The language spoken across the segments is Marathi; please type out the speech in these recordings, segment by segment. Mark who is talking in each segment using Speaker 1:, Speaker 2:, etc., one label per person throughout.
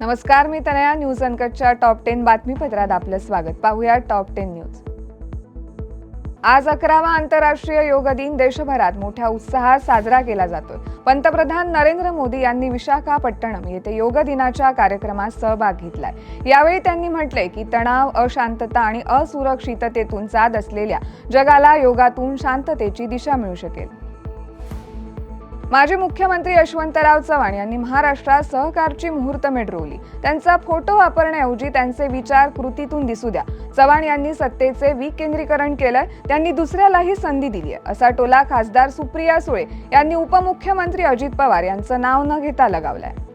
Speaker 1: नमस्कार मी तनया. न्यूज अनकटच्या टॉप टेन बातमीपत्रात आपलं स्वागत. पाहूया टॉप टेन न्यूज आज अकरावा आंतरराष्ट्रीय योग दिन देशभरात मोठ्या उत्साहात साजरा केला जातोय पंतप्रधान नरेंद्र मोदी यांनी विशाखापट्टणम येथे योग दिनाच्या कार्यक्रमात सहभाग घेतलाय. यावेळी त्यांनी म्हटले की तणाव अशांतता आणि असुरक्षिततेतून जात असलेल्या जगाला योगातून शांततेची दिशा मिळू शकेल. माजी मुख्यमंत्री यशवंतराव चव्हाण यांनी महाराष्ट्रात सहकारची मुहूर्तमेढ रोवली त्यांचा फोटो वापरण्याऐवजी त्यांचे विचार कृतीतून दिसू द्या. चव्हाण यांनी सत्तेचे विकेंद्रीकरण केलंय त्यांनी दुसऱ्यालाही संधी दिली आहे असा टोला खासदार सुप्रिया सुळे यांनी उपमुख्यमंत्री अजित पवार यांचं नाव न घेता लगावलाय.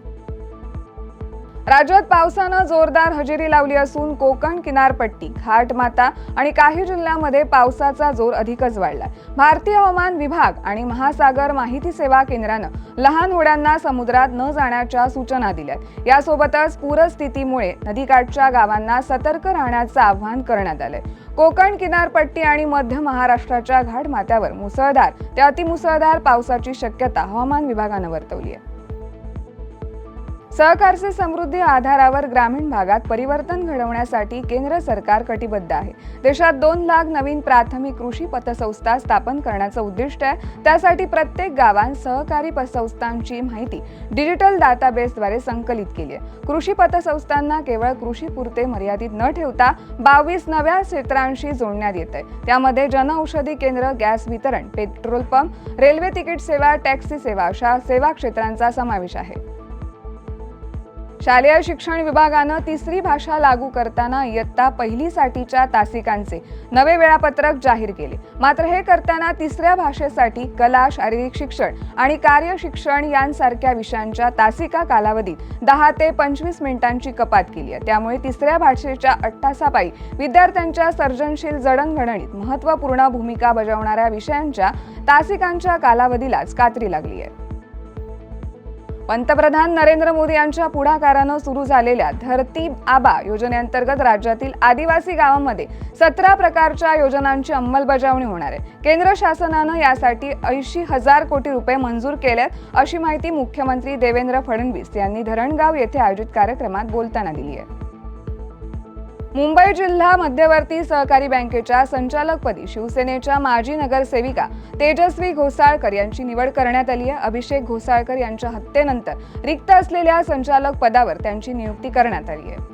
Speaker 1: राज्यात पावसानं जोरदार हजेरी लावली असून कोकण किनारपट्टी घाटमाता आणि काही जिल्ह्यांमध्ये पावसाचा जोर अधिकच वाढलाय. भारतीय हवामान विभाग आणि महासागर माहिती सेवा केंद्रानं लहान होड्यांना समुद्रात न जाण्याच्या सूचना दिल्यात. यासोबतच पूरस्थितीमुळे नदीकाठच्या गावांना सतर्क राहण्याचं आवाहन करण्यात आलंय. कोकण किनारपट्टी आणि मध्य महाराष्ट्राच्या घाटमाथ्यावर मुसळधार ते अतिमुसळधार पावसाची शक्यता हवामान विभागानं वर्तवली आहे. सहकारचे समृद्धी आधारावर ग्रामीण भागात परिवर्तन घडवण्यासाठी केंद्र सरकार कटिबद्ध आहे. देशात दोन लाख नवीन प्राथमिक कृषी पतसंस्था स्थापन करण्याचं उद्दिष्ट आहे. त्यासाठी प्रत्येक गावात सहकारी पतसंस्थांची माहिती डिजिटल डाटाबेसद्वारे संकलित केली आहे. कृषी पतसंस्थांना केवळ कृषीपुरते मर्यादित न ठेवता बावीस नव्या क्षेत्रांशी जोडण्यात येत आहे. त्यामध्ये जनऔषधी केंद्र गॅस वितरण पेट्रोल पंप रेल्वे तिकीट सेवा टॅक्सी सेवा अशा सेवा क्षेत्रांचा समावेश आहे. शालेय शिक्षण विभागानं तिसरी भाषा लागू करताना इयत्ता पहिलीसाठीच्या तासिकांचे नवे वेळापत्रक जाहीर केले. मात्र हे करताना तिसऱ्या भाषेसाठी कला शारीरिक शिक्षण आणि कार्य शिक्षण यांसारख्या विषयांच्या तासिका कालावधीत दहा ते पंचवीस मिनिटांची कपात केली आहे. त्यामुळे तिसऱ्या भाषेच्या अट्टासापायी विद्यार्थ्यांच्या सर्जनशील जडणघडणीत महत्त्वपूर्ण भूमिका बजावणाऱ्या विषयांच्या तासिकांच्या कालावधीलाच कात्री लागली आहे. पंतप्रधान नरेंद्र मोदी यांच्या पुढाकारानं सुरू झालेल्या धरती आबा योजनेअंतर्गत राज्यातील आदिवासी गावांमध्ये सतरा प्रकारच्या योजनांची अंमलबजावणी होणार आहे. केंद्र शासनानं यासाठी ऐंशी हजार कोटी रुपये मंजूर केल्यात अशी माहिती मुख्यमंत्री देवेंद्र फडणवीस यांनी धरणगाव येथे आयोजित कार्यक्रमात बोलताना दिली आहे. मुंबई जिल्हा मध्यवर्ती सहकारी बँकेच्या संचालकपदी शिवसेनेच्या माजी नगरसेविका तेजस्वी घोसाळकर यांची निवड करण्यात आली आहे. अभिषेक घोसाळकर यांच्या हत्येनंतर रिक्त असलेल्या संचालक पदावर त्यांची नियुक्ती करण्यात आली आहे.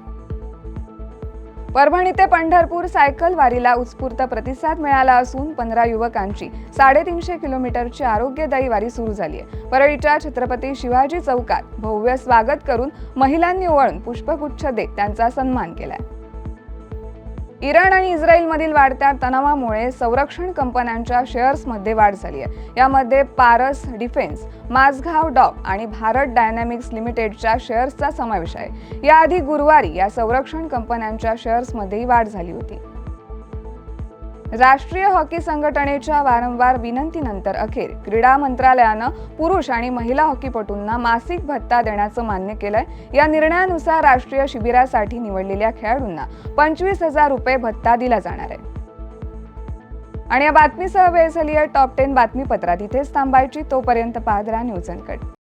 Speaker 1: परभणी ते पंढरपूर सायकल वारीला उत्स्फूर्त प्रतिसाद मिळाला असून पंधरा युवकांची साडेतीनशे किलोमीटरची आरोग्यदायी वारी सुरू झाली आहे. परळीच्या छत्रपती शिवाजी चौकात भव्य स्वागत करून महिलांनी ओवाळून पुष्पगुच्छ देत त्यांचा सन्मान केलाय इराण आणि इस्रायलमधील वाढत्या तणावामुळे संरक्षण कंपन्यांच्या शेअर्समध्ये वाढ झाली आहे. यामध्ये पारस डिफेन्स माझगाव डॉक आणि भारत डायनॅमिक्स लिमिटेडच्या शेअर्सचा समावेश आहे. याआधी गुरुवारी या संरक्षण कंपन्यांच्या शेअर्समध्येही वाढ झाली होती. राष्ट्रीय हॉकी संघटनेच्या वारंवार विनंतीनंतर अखेर क्रीडा मंत्रालयानं पुरुष आणि महिला हॉकीपटूंना मासिक भत्ता देण्याचं मान्य केलंय. या निर्णयानुसार राष्ट्रीय शिबिरासाठी निवडलेल्या खेळाडूंना पंचवीस हजार रुपये भत्ता दिला जाणार आहे. आणि या बातमीसह वेळ झाली आहे टॉप टेन बातमीपत्रात इथेच थांबायची. तोपर्यंत पाहत राहा न्यूज अनकट.